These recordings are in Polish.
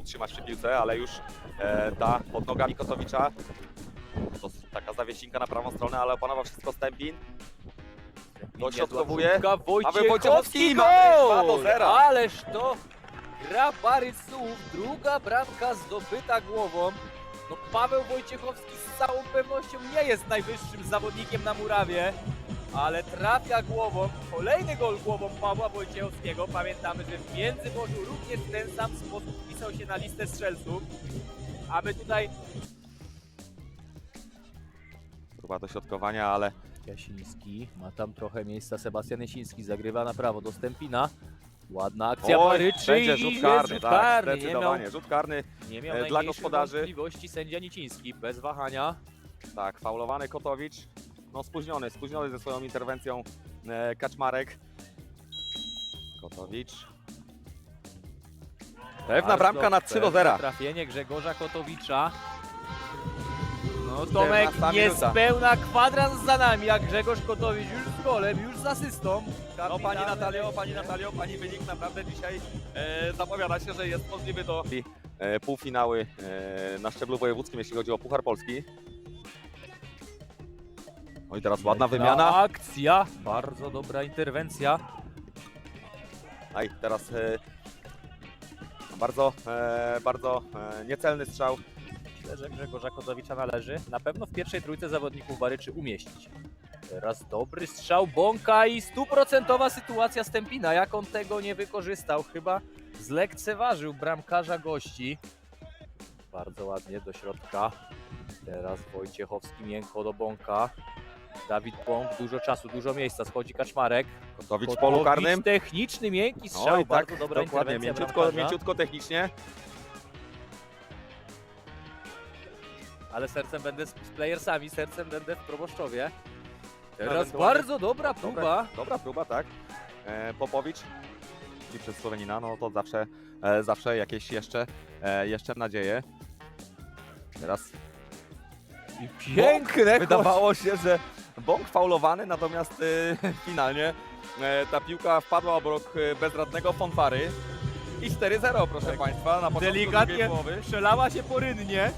utrzymać przy piłce, ale już e, ta pod nogami Kotowicza. To taka zawiesinka na prawą stronę, ale opanował wszystko Stępin. Dośrodkowuje. A Wojciechowski, Wojciechowski mamy 2 do 0. Ależ to gra Barysów, druga bramka zdobyta głową. No Paweł Wojciechowski z całą pewnością nie jest najwyższym zawodnikiem na murawie, ale trafia głową. Kolejny gol głową Pawła Wojciechowskiego. Pamiętamy, że w Międzymorzu również w ten sam sposób wpisał się na listę strzelców. A my tutaj Próba dośrodkowania, ale Jasiński, ma tam trochę miejsca, Sebastian Jasiński zagrywa na prawo do Stępina. Ładna akcja Oj, Maryczy będzie i rzut jest karny, rzut tak, karny. Nie miał, zdecydowanie. Rzut karny, nie miał e, dla najmniejszych gospodarzy. wątpliwości sędzia Niciński, bez wahania. tak, faulowany Kotowicz. No spóźniony, spóźniony ze swoją interwencją e, Kaczmarek. Kotowicz. Pewna Bardzo bramka na 3 do pewne 0. Trafienie Grzegorza Kotowicza. No 14 Tomek minuta. niespełna kwadrans za nami, jak Grzegorz Kotowicz już z golem, już z asystą. No pani Kapitalne Natalio, pani wejście. Natalio, pani wynik naprawdę dzisiaj e, zapowiada się, że jest możliwy do e, półfinały e, na szczeblu wojewódzkim, jeśli chodzi o Puchar Polski. No i teraz ładna wymiana. akcja, bardzo dobra interwencja. Aj, teraz e, bardzo, e, bardzo e, niecelny strzał. Myślę, że Grzegorza Kotowicza należy na pewno w pierwszej trójce zawodników Baryczy umieścić. Teraz dobry strzał Bąka i stuprocentowa sytuacja Stępina. Jak on tego nie wykorzystał? Chyba zlekceważył bramkarza gości. Bardzo ładnie do środka. Teraz Wojciechowski miękko do Bąka. Dawid Bąk, dużo czasu, dużo miejsca. Schodzi Kaczmarek. Kotowicz w polu karnym. techniczny, miękki strzał. Oj, bardzo tak, dobra dokładnie, interwencja mięciutko, bramkarza. mięciutko technicznie. ale sercem będę z, z playersami, sercem będę w Proboszczowie. Teraz Ewentualnie- bardzo dobra próba. Dobra próba, tak. E, Popowicz i przez Słowenina, no to zawsze, e, zawsze jakieś jeszcze, e, jeszcze nadzieje. Teraz I piękne Wydawało się, że bąk faulowany, natomiast e, finalnie e, ta piłka wpadła obok e, bezradnego Fonfary. I 4-0, proszę Tak. Państwa, na początku Delikatnie połowy. przelała się porynnie.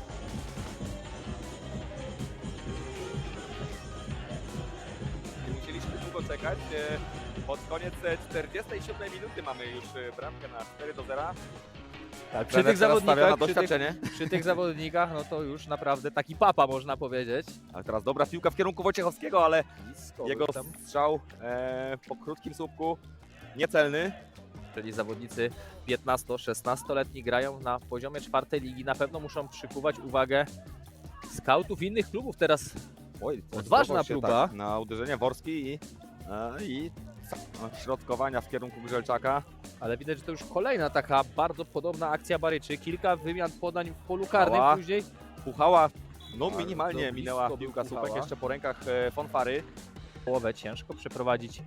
Nie musieliśmy długo czekać. e, Pod koniec e, 47 minuty mamy już bramkę na 4 do 0. Tak, przy tych zawodnikach, przy tych, przy tych zawodnikach, no to już naprawdę taki papa można powiedzieć. Ale teraz dobra piłka w kierunku Wojciechowskiego, ale Blisko jego tam. strzał e, po krótkim słupku niecelny. Czyli zawodnicy 15-16-letni grają na poziomie czwartej ligi. Na pewno muszą przykuwać uwagę skautów innych klubów. Teraz Oj, Odważna próba. Tak, na uderzenie Worski i, e, i środkowania w kierunku Grzelczaka. Ale widać, że to już kolejna taka bardzo podobna akcja Baryczy. Kilka wymian podań w polu karnym Mała. później. Puchała, no Bardzo minimalnie blisko minęła był piłka słupek Puchała. jeszcze po rękach e, Fonfary. Połowę ciężko przeprowadzić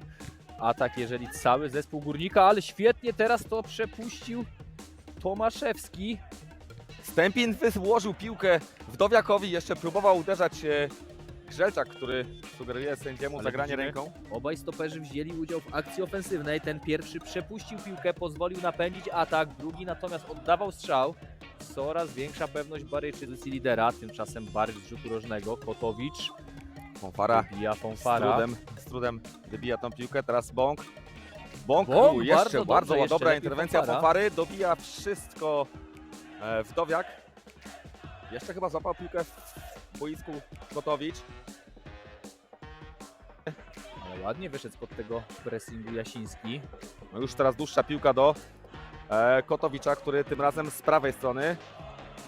atak, jeżeli cały zespół górnika, ale świetnie teraz to przepuścił Tomaszewski. Stępin włożył piłkę Wdowiakowi, jeszcze próbował uderzać e, Grzelczak, który sugeruje sędziemu Ale zagranie widzimy- ręką. Obaj stoperzy wzięli udział w akcji ofensywnej. Ten pierwszy przepuścił piłkę, pozwolił napędzić atak, drugi natomiast oddawał strzał. Coraz większa pewność Baryczy pozycji lidera, tymczasem Barycz z rzutu rożnego, Kotowicz, Fonfara wybija z Fonfara. trudem, z trudem wybija tą piłkę, teraz Bąk. Bąk, Bąk, u, jeszcze bardzo bardzo, dobrze, jeszcze dobra lepiej interwencja Fonfara. Fonfary, dobija wszystko e, Wdowiak. Jeszcze chyba złapał piłkę w boisku Kotowicz. Ale ładnie wyszedł spod tego pressingu Jasiński. No już teraz dłuższa piłka do e, Kotowicza, który tym razem z prawej strony.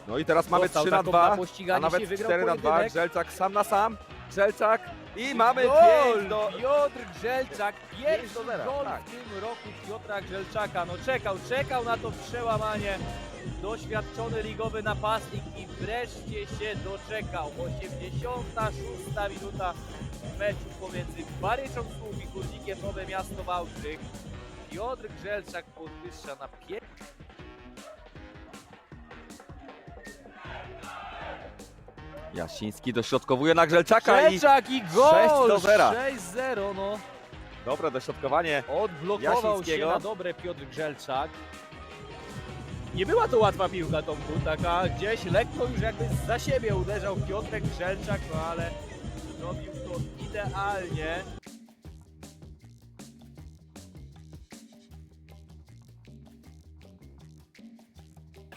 No i teraz mamy Dostał 3 na taką 2, na a nawet się, wygrał 4 na 2. pojedynek. Grzelczak sam na sam. Grzelczak i mamy Gol! 5 do... Piotr Grzelczak, pierwszy do zera, gol tak. w tym roku Piotra Grzelczaka. No czekał, czekał na to przełamanie. Doświadczony ligowy napastnik i wreszcie się doczekał. 86 minuta meczu pomiędzy Baryczą Słup i Górnikiem Nowe Miasto Wałbrzych. Piotr Grzelczak podwyższa na 5. Jasiński dośrodkowuje na Grzelczaka i Grzelczak i gol! 6 do zera. 6-0, no. dobre dośrodkowanie. Odblokował się Jasińskiego. na dobre Piotr Grzelczak. Nie była to łatwa piłka Tomku, taka gdzieś lekko już jakby za siebie uderzał Piotrek Grzelczak, no ale zrobił to idealnie.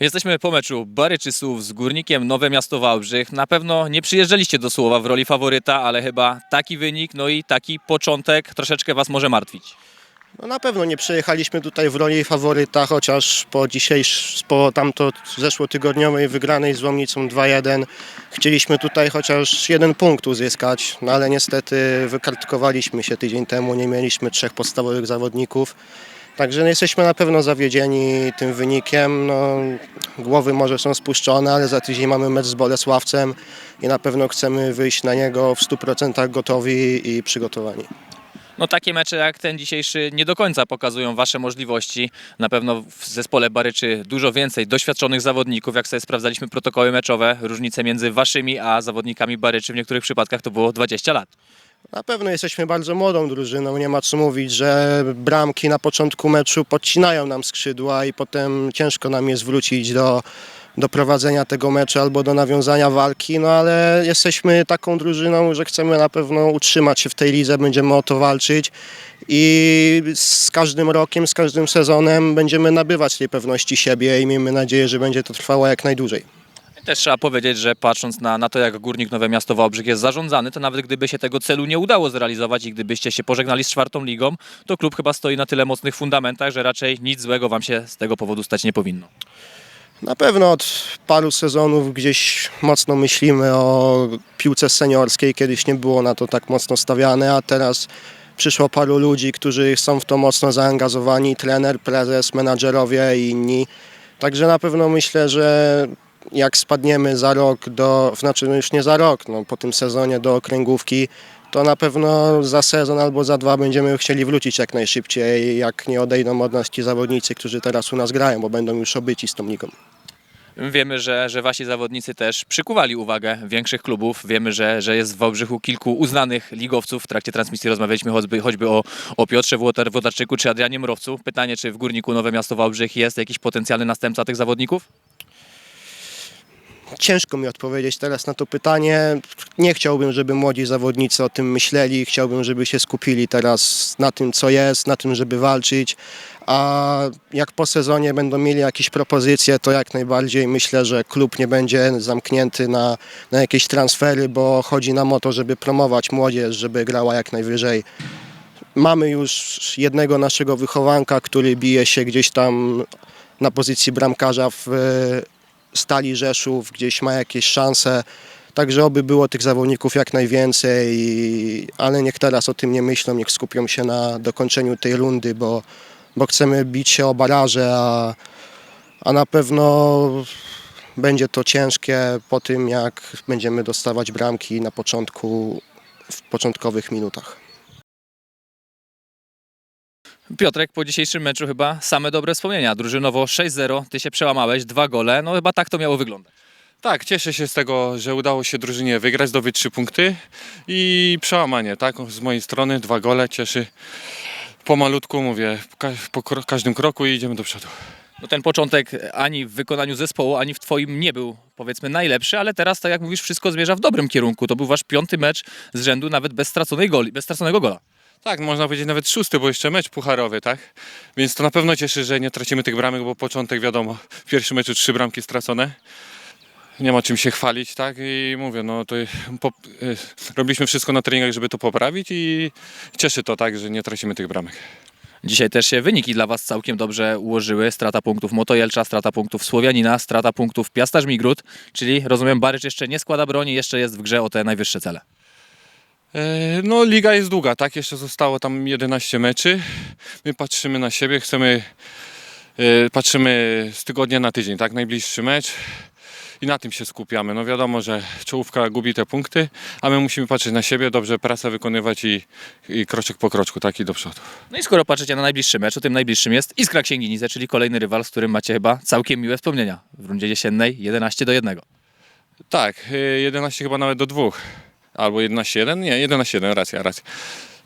Jesteśmy po meczu Baryczysów z Górnikiem Nowe Miasto Wałbrzych. Na pewno nie przyjeżdżaliście do Słowa w roli faworyta, ale chyba taki wynik, no i taki początek troszeczkę Was może martwić. No na pewno nie przyjechaliśmy tutaj w roli faworyta, chociaż po dzisiejsz, po tamto zeszłotygodniowej wygranej z Łomnicą 2-1 chcieliśmy tutaj chociaż jeden punkt uzyskać, no ale niestety wykartkowaliśmy się tydzień temu, nie mieliśmy trzech podstawowych zawodników. Także no jesteśmy na pewno zawiedzieni tym wynikiem. No, głowy może są spuszczone, ale za tydzień mamy mecz z Bolesławcem i na pewno chcemy wyjść na niego w 100% gotowi i przygotowani. No takie mecze jak ten dzisiejszy nie do końca pokazują Wasze możliwości. Na pewno w zespole Baryczy dużo więcej doświadczonych zawodników. Jak sobie sprawdzaliśmy protokoły meczowe, różnice między Waszymi a zawodnikami Baryczy w niektórych przypadkach to było 20 lat. Na pewno jesteśmy bardzo młodą drużyną, nie ma co mówić, że bramki na początku meczu podcinają nam skrzydła i potem ciężko nam jest wrócić do, do prowadzenia tego meczu albo do nawiązania walki, no ale jesteśmy taką drużyną, że chcemy na pewno utrzymać się w tej lidze, będziemy o to walczyć i z każdym rokiem, z każdym sezonem będziemy nabywać tej pewności siebie i miejmy nadzieję, że będzie to trwało jak najdłużej. Też trzeba powiedzieć, że patrząc na, na to, jak Górnik Nowe Miasto Wałbrzych jest zarządzany, to nawet gdyby się tego celu nie udało zrealizować i gdybyście się pożegnali z czwartą ligą, to klub chyba stoi na tyle mocnych fundamentach, że raczej nic złego Wam się z tego powodu stać nie powinno. Na pewno od paru sezonów gdzieś mocno myślimy o piłce seniorskiej. Kiedyś nie było na to tak mocno stawiane, a teraz przyszło paru ludzi, którzy są w to mocno zaangażowani. Trener, prezes, menadżerowie i inni. Także na pewno myślę, że jak spadniemy za rok do, znaczy już nie za rok, no po tym sezonie do okręgówki, to na pewno za sezon albo za dwa będziemy chcieli wrócić jak najszybciej, jak nie odejdą od nas ci zawodnicy, którzy teraz u nas grają, bo będą już obyci z tą ligą. Wiemy, że, że wasi zawodnicy też przykuwali uwagę większych klubów. Wiemy, że, że jest w Wałbrzychu kilku uznanych ligowców. W trakcie transmisji rozmawialiśmy choćby, choćby o, o Piotrze Włotar, Włodarczyku czy Adrianie Mrowcu. Pytanie, czy w Górniku Nowe Miasto Wałbrzych jest jakiś potencjalny następca tych zawodników? Ciężko mi odpowiedzieć teraz na to pytanie. Nie chciałbym, żeby młodzi zawodnicy o tym myśleli. Chciałbym, żeby się skupili teraz na tym, co jest, na tym, żeby walczyć. A jak po sezonie będą mieli jakieś propozycje, to jak najbardziej myślę, że klub nie będzie zamknięty na, na jakieś transfery, bo chodzi nam o to, żeby promować młodzież, żeby grała jak najwyżej. Mamy już jednego naszego wychowanka, który bije się gdzieś tam na pozycji bramkarza w Stali Rzeszów, gdzieś ma jakieś szanse. Także oby było tych zawodników jak najwięcej, ale niech teraz o tym nie myślą, niech skupią się na dokończeniu tej rundy, bo, bo chcemy bić się o baraże, a, a na pewno będzie to ciężkie po tym, jak będziemy dostawać bramki na początku, w początkowych minutach. Piotrek, po dzisiejszym meczu chyba same dobre wspomnienia. Drużynowo 6-0, ty się przełamałeś, dwa gole. No chyba tak to miało wyglądać. Tak, cieszę się z tego, że udało się drużynie wygrać, zdobyć trzy punkty i przełamanie, tak? Z mojej strony dwa gole cieszy. Pomalutku mówię, po, ka- po kro- każdym kroku i idziemy do przodu. No ten początek ani w wykonaniu zespołu, ani w twoim nie był powiedzmy najlepszy, ale teraz, tak jak mówisz, wszystko zmierza w dobrym kierunku. To był wasz piąty mecz z rzędu nawet bez, straconej goli, bez straconego gola. Tak, można powiedzieć nawet szósty, bo jeszcze mecz pucharowy, tak? Więc to na pewno cieszy, że nie tracimy tych bramek, bo początek wiadomo, w pierwszym meczu trzy bramki stracone. Nie ma czym się chwalić, tak? I mówię, no to po, y, robiliśmy wszystko na treningach, żeby to poprawić i cieszy to, tak, że nie tracimy tych bramek. Dzisiaj też się wyniki dla was całkiem dobrze ułożyły. Strata punktów Motojelcza, strata punktów Słowianina, strata punktów Piasta Żmigród, czyli rozumiem Barycz jeszcze nie składa broni, jeszcze jest w grze o te najwyższe cele. E, No, liga jest długa, tak? Jeszcze zostało tam 11 meczy. My patrzymy na siebie, chcemy. e, Patrzymy z tygodnia na tydzień, tak? Najbliższy mecz. I na tym się skupiamy. No wiadomo, że czołówka gubi te punkty, a my musimy patrzeć na siebie, dobrze pracę wykonywać i, i kroczek po kroczku, tak? I do przodu. No i skoro patrzycie na najbliższy mecz, to tym najbliższym jest Iskra Księginice, czyli kolejny rywal, z którym macie chyba całkiem miłe wspomnienia. W rundzie jesiennej 11 do 1. Tak, e, 11 chyba nawet do dwóch. Albo 11-1? Nie, 11-1, racja, racja.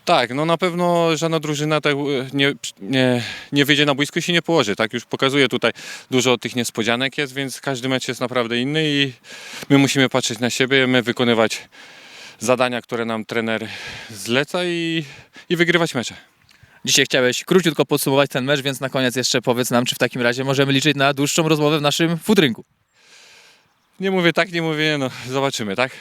Tak, no na pewno żadna drużyna tak nie, nie, nie wyjdzie na boisko i się nie położy. Tak już pokazuje tutaj dużo tych niespodzianek jest, więc każdy mecz jest naprawdę inny i my musimy patrzeć na siebie, my wykonywać zadania, które nam trener zleca i, i wygrywać mecze. Dzisiaj chciałeś króciutko podsumować ten mecz, więc na koniec jeszcze powiedz nam, czy w takim razie możemy liczyć na dłuższą rozmowę w naszym futrynku. Nie mówię tak, nie mówię, no zobaczymy, tak?